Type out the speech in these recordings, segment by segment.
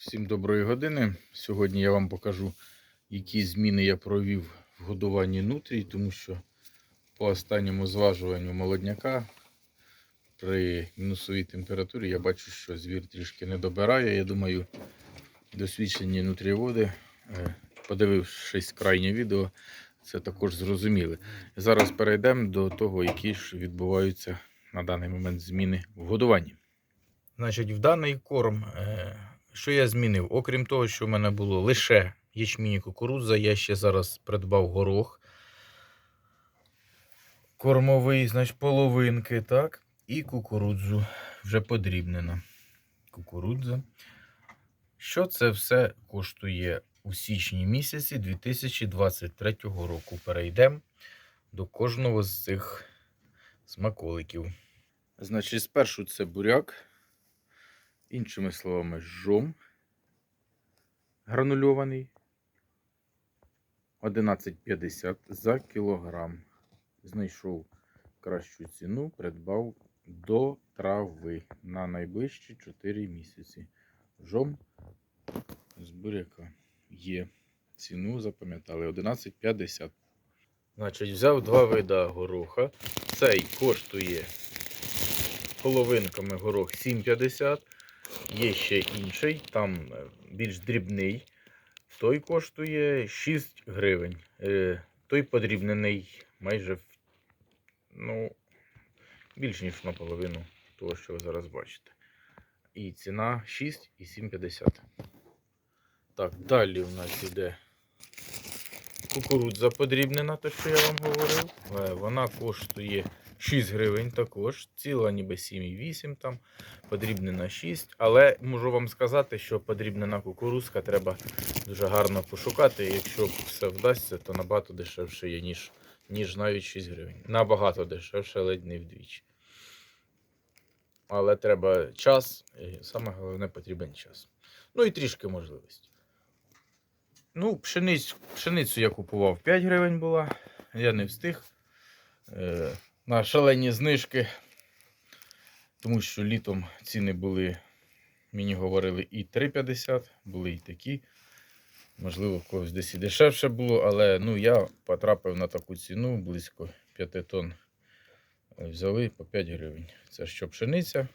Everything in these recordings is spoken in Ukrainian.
Всім доброї години. Сьогодні я вам покажу, які зміни я провів в годуванні нутрій, тому що по останньому зважуванню молодняка при мінусовій температурі я бачу, що звір трішки не добирає. Я думаю, досвідчені нутрієводи, е, подивившись крайнє відео, це також зрозуміли. Зараз перейдемо до того, які ж відбуваються на даний момент зміни в годуванні. Значить, в даний корм, е, що я змінив? Окрім того, що в мене було лише ячмінь і кукурудза, я ще зараз придбав горох кормовий, значить, половинки, так, і кукурудзу вже подрібнена. Кукурудза. Що це все коштує у січні місяці 2023 року? Перейдемо до кожного з цих смаколиків. Значить, спершу це буряк. Іншими словами, жом гранульований 11,50 за кілограм. Знайшов кращу ціну, придбав до трави на найближчі 4 місяці. Жом з буряка є. Ціну запам'ятали 11,50. Значить, взяв два вида гороха. Цей коштує половинками горох 7,50. Є ще інший, там е, більш дрібний. Той коштує 6 гривень. Е, Той подрібнений майже ну, більш ніж наполовину того, що ви зараз бачите. І ціна 6 і 7,50. Так, далі у нас іде кукурудза подрібнена, те, що я вам говорив. Е, Вона коштує 6 гривень також. Ціла ніби 7,8 там, подрібнена 6. Але можу вам сказати, що подрібнена кукурузка треба дуже гарно пошукати. Якщо все вдасться, то набагато дешевше є, ніж, ніж навіть 6 гривень. Набагато дешевше, ледь не вдвічі. Але треба час, і саме головне потрібен час. Ну і трішки можливості. Ну, пшениць, пшеницю я купував 5 гривень була. Я не встиг. На шалені знижки. Тому що літом ціни були, мені говорили, і 3,50, були і такі. Можливо, в когось десь і дешевше було, але ну, я потрапив на таку ціну близько 5 тонн. Е, Взяли по 5 гривень. Це що пшениця,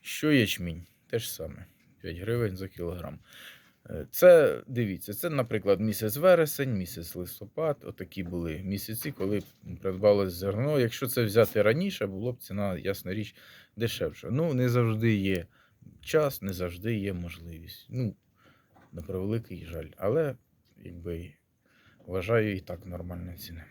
що ячмінь. Те ж саме. 5 гривень за кілограм. Е, Це дивіться, це, наприклад, місяць вересень, місяць листопад. Отакі були місяці, коли придбалось зерно. Якщо це взяти раніше, було б ціна, ясна річ, дешевша. Ну, не завжди є час, не завжди є можливість. Ну, на превеликий жаль. Але, якби, вважаю і так нормальна ціна.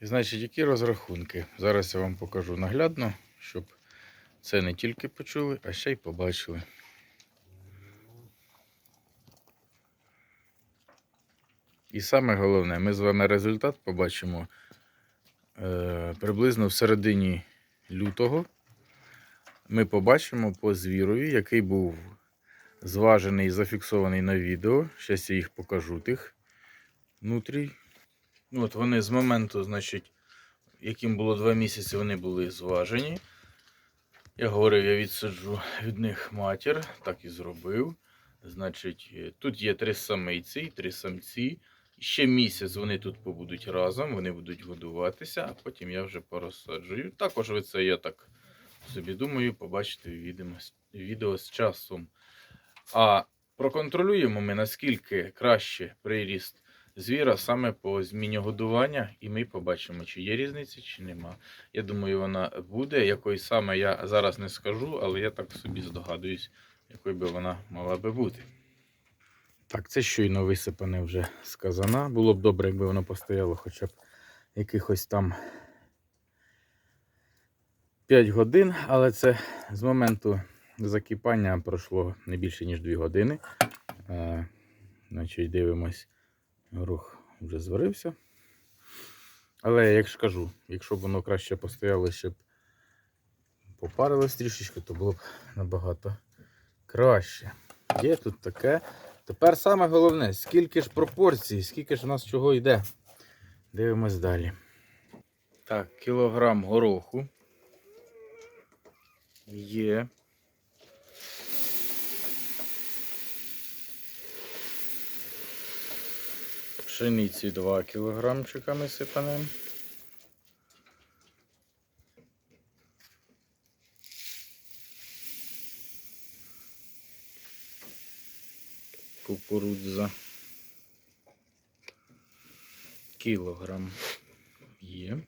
І, значить, які розрахунки? Зараз я вам покажу наглядно, щоб це не тільки почули, а ще й побачили. І саме головне, ми з вами результат побачимо е, приблизно в середині лютого. Ми побачимо по звірові, який був зважений і зафіксований на відео. Зараз я їх покажу тих внутрій. От вони з моменту, значить, яким було два місяці, вони були зважені. Я говорив, я відсаджу від них матір, так і зробив. Значить, е, тут є три самиці і три самці. Ще місяць вони тут побудуть разом, вони будуть годуватися, а потім я вже порозсаджую. Також ви це я так собі думаю, побачите відео з часом. А проконтролюємо ми, наскільки краще приріст звіра саме по зміні годування, і ми побачимо, чи є різниця, чи нема. Я думаю, вона буде. Якої саме я зараз не скажу, але я так собі здогадуюсь, якою би вона мала би бути. Так, це щойно висипане вже з казана. Було б добре, якби воно постояло хоча б якихось там 5 годин, але це з моменту закипання пройшло не більше, ніж 2 години. Е, значить, дивимось, горох вже зварився. Але як ж кажу, якщо б воно краще постояло, щоб попарилось трішечки, то було б набагато краще. Є тут таке. Тепер саме головне, скільки ж пропорцій, скільки ж у нас чого йде. Дивимось далі. Так, кілограм гороху. Є. Пшениці 2 кілограмчика ми сипанемо. Кукурудза. Кілограм є.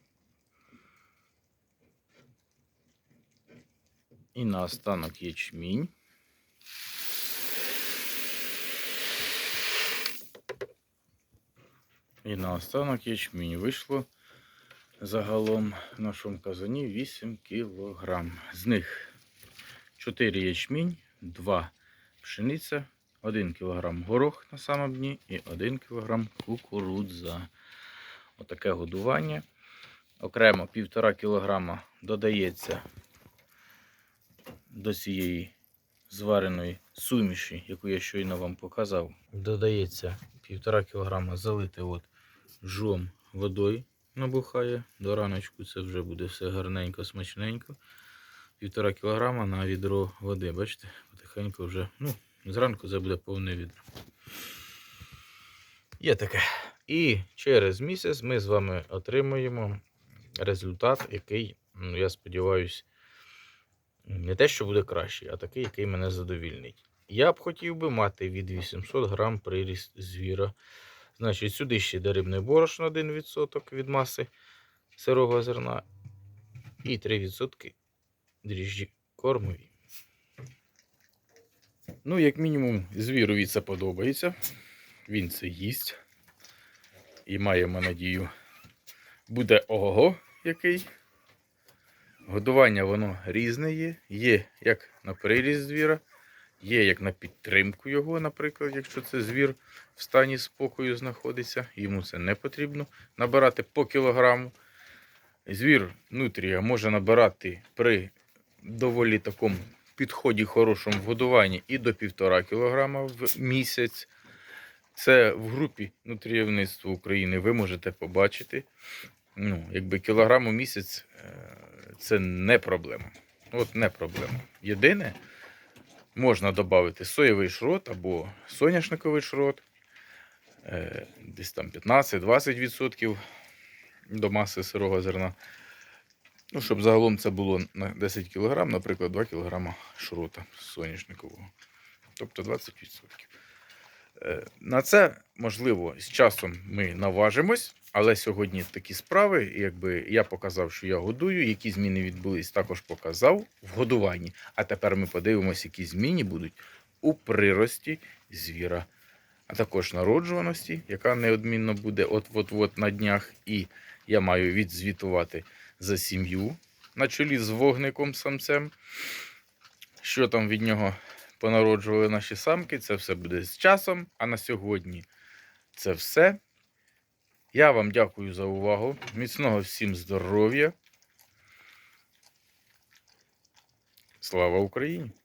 І наостанок ячмінь. І наостанок ячмінь вийшло загалом в нашому казані 8 кілограм. З них 4 ячмінь, 2 пшениця, 1 кілограм горох на самому дні і 1 кілограм кукурудза. Отаке годування. Окремо 1,5 кілограма додається до цієї звареної суміші, яку я щойно вам показав. Додається 1,5 кг залити от жом водою набухає. До раночку це вже буде все гарненько, смачненько. 1,5 кг на відро води. Бачите, потихеньку вже, ну, зранку це буде повне відро. Є таке. І через місяць ми з вами отримуємо результат, який, ну, я сподіваюся, не те, що буде кращий, а такий, який мене задовільнить. Я б хотів би мати від 800 грам приріст звіра. Значить, сюди ще йде рибне борошно 1% від маси сирого зерна і 3% дріжджі кормові. Ну, як мінімум, звірові це подобається. Він це їсть. І маємо надію, буде ого який. Годування воно різне є. Є як на приріст звіра, є як на підтримку його, наприклад, якщо це звір в стані спокою знаходиться, йому це не потрібно набирати по кілограму. Звір нутрія може набирати при доволі такому підході хорошому в годуванні і до 1,5 кг в місяць. Це в групі нутрієвництва України ви можете побачити. Ну, якби кілограм у місяць е, це не проблема. От не проблема. Єдине, можна додати соєвий шрот або соняшниковий шрот, е, десь там 15-20% до маси сирого зерна. Ну, щоб загалом це було на 10 кг, наприклад, 2 кг шрота соняшникового. Тобто 20%. Е, На це, можливо, з часом ми наважимось, але сьогодні такі справи, якби я показав, що я годую, які зміни відбулись, також показав в годуванні. А тепер ми подивимося, які зміни будуть у прирості звіра, а також народжуваності, яка неодмінно буде от-от-от на днях. І я маю відзвітувати за сім'ю на чолі з вогником самцем. Що там від нього понароджували наші самки. Це все буде з часом. А на сьогодні це все. Я вам дякую за увагу. Міцного всім здоров'я. Слава Україні!